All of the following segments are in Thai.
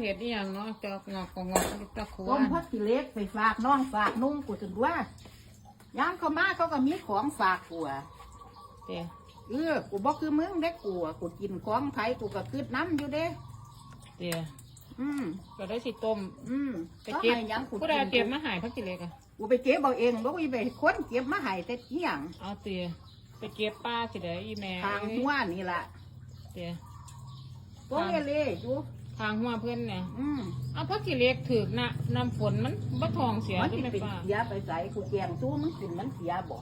เห็ดอีหยังเนาะจอกงอกกงอกตะขวต้มนพักกิเล็กไปฝากน้องฝากนุ่งกูจนว่าย้ำเขามาเขาก็มีของฝากกูอะเตี้ยเออกูบอกคือมึงได้กูอะกูกินของไผกูก็คืดน้ำอยู่เด้เตี้ยอืมก็ได้สิต้มอืมไปก็เก็บให้หยังกูผู้ใดเก็บมาใหายพักกิเลกอะกูไปเก็บเอาเองบ่กูไปค้นเก็บมาให้แต่เที่ยงเอาเตี้ยไปเก็บป้าสิเด้ออีแม่ทางหัวนี่ล่ะเตี้ยโป้เล่ๆอยู่ ทางหัวเพื่อนเนี่ยอืมเอาพักกิเลกถือกนะน้ำฝนมันบ่ทองเสียมันใช่สิไหมเป็นป้าเสียไปใส่กูแกงตู้มันขึ้นมันเสียบ่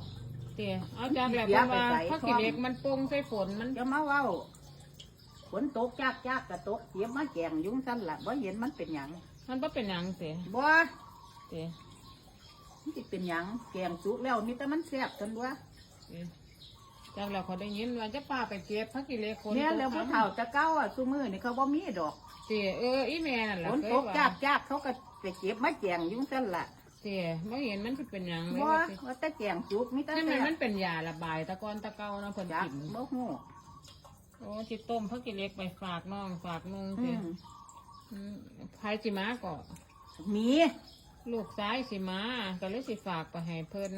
เตี้ยเอาจากแล้วเสียเพราะว่าไปใส่พักกิเลกมันโป่งใส่ฝนมันจะมาเว้าฝนตกจากจากกระตกเสียมาแกงอยุ่งสั้นละบ่เห็นมันเป็นหยังมันบ่เป็นหยังเสียบ่เตี้ยมันสิเป็นหยังแกงสุกแล้วมีแต่มันแซ่บกันด้วยเตี้ย จากแล้วเขาได้ยินว่าจะป้าไปเก็บพักกิเลกคนเนี่ยแล้วผู้เฒ่าจะเก้าอะซุมือนี่เขาบ่มีดอกเตี้ยเอออีแม่นั่นแหฝละนเคตยกว่าจากจากเขาก็ไปเก็บมาแกงอยุ่งสั้นละเตี้ยไม่เห็นมันสิเป็นหยังเลยบ่ว่าสิว่าแต่แกงสุกมีแต่ใช่ไหมแซ่บมันเป็นยาระบายตะกอนตะเกาเนาะเพิ่นจักกินบ่ฮู้โอ้จิต้มพักกิเล็กไปฝากน้องฝากนุ่งอืเสียมอืมใครสิมาก็มี ลูกซ้ายสิมาก็เลยสิฝากไปให้เพิ่น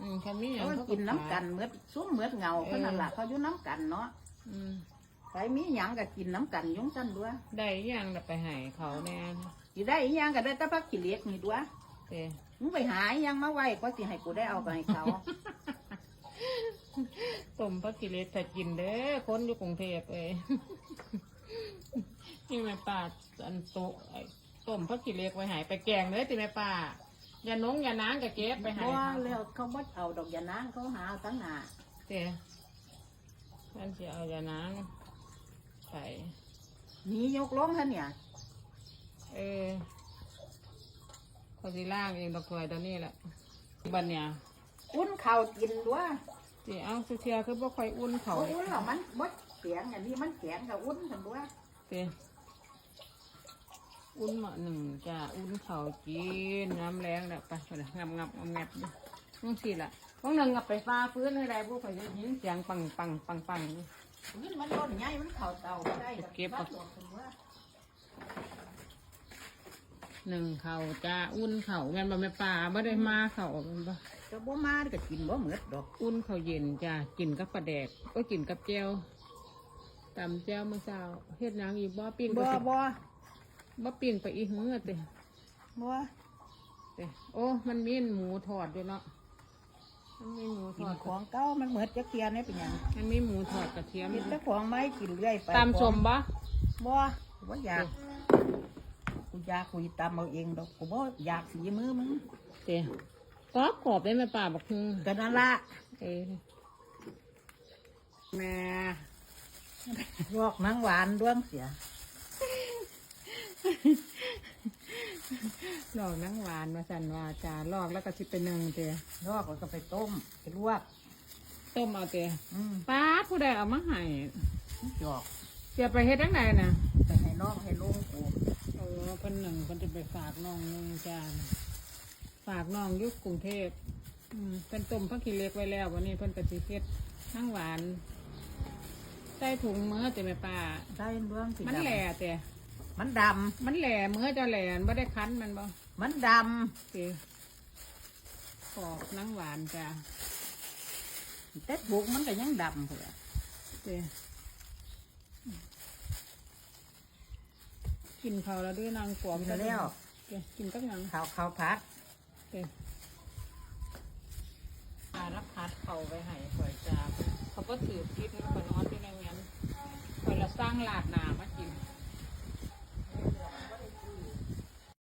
อืมคำนี้หยังเขาเขากินน้ำกันเหมือดซุ้มเหมือดเงาเพิ่นนั่นล่ะเขาอยู่น้ำกันเนาะอืมไปมีหยังก็กินน้ำกันอยุ่งสั้นด้วยได้อิหยังน่ะไปให้เขาแน่สิได้อีหยังก็ได้แต่พักขี้เหล็กนี่ด้วยเต้มึงไปหาอีหยังมาไว้ก็สิให้กูได้เอาไปให้เขา ต้มพักกิเล็กถ้ากินเด้อคนอยู่กรุงเทพเอ้ย นี่แม่ป้าอันโตไอ้ต้มพักกิเล็กไว้ให้ไปแกงเลยติแม่ป้า อย่านงอย่านางก็เก็บไปให้บ่เขาแล้วเขาบ่เอาดอกยานางเขาหาเอาตั้งหน้าเต้นั่นจะเอาอย่านางใส่หนียกลงท่านเนี่ยเออเขาสิล่างเองดอกถวยตัวนี้แหละบันเนี่ยอุ่นข้าวกินด้วยสิเอาสุเทียคือบ่ค่อยอุ่นเขาเขาอุ่นแล้วมันบ่แข็งอันนี้มันแข็งก็อุ่นกันด้วยเต้ อุ่นหมาหนึ่งจ้าอุ่นเขากินน้ำแรงแล้วไปไปเลยงับงับงับงับดิมึงสิล่ะพวกหนึ่งงับไปฟ้าฟื้นให้ได้พวกข่อยจะยินเสียงปังปังปังปังนี่มันร้อนใหญ่มันเข้าเตาบ่ได้เก็บเอาดอกกันหนึ่งเข่าจ้าอุ่นเข่าแม่นบ่แม่ป่าบ่ได้มาเขาแม่นบ่ก็บ่มาก็กินบ่เหมือดดอกอุ่นเข่าเย็นจ้ากินกับปลาแดกก็กินกับแจวตำแจวเมื่อเช้าเฮ็ดหยังอีกบ่ปิ้งบ่ปสิบ่ บ่ปิ้งไปอีหื้อเต้บ่เต้โอ้ มันมีหมูทอดด้วยเนาะ มันมีหมูทกิอนด ของเก่ามันหมดจักเทียนี่เป็นหยังมันมีหมูทอดกระเทียมกินแต่ของไม้กินเรื่อยไปตำสมบ่บ่บ่อยากกูอยากกูสิตำเอาเองดอกกูบ่อยากสีมือมึงเต้กรอบกรอบได้ไหมป่าบักฮึงก็นั่นละเอ้ยแม่ลวกนังหวานด้วงเสีย ลอกนังหวานมาสั่นว่าจ้าลอกแล้วก็สิเป็นหนึ่งเต้ลวกแล้วก็ไปต้มไปลวกต้มเอาเต้อืมป้าผู้ใดเอามาให้จอกเดี๋ยวไปเฮ็ดจังไดน่ะไปให้น้องให้ลุงกูโอ้เพิ่นหนึ่งเพิ่นจะไปฝากน้องหนึงจานฝากน้องอยุคกรุงเทพอืมเพิ่นต้มผักขี้เหล็กไว้แล้ววันนี้เพิ่นก็สิเฮ็ดทั้งหวานใส่ถุงมือแต่แม่ป้าได้ด้วงสีมันดำแหล่แต่ มันดมันแหล่มือเจะแหล่บ่ได้คั้นมันบ่ำ มันดสิปอกนังหวานจ้ะำแต่บุกมันก็ยังดำเผื่อสิกินเขาวแล้วด้วยนางปอกกินแล้วสิกินกับหยังข้าวข้าวผัดมารับพัดเขาไปให้ข่อยจ้าเขาก็ถือพิษนะข่อยนอนที่นั่นงั้นข่อยละสร้างลาดหนามากิน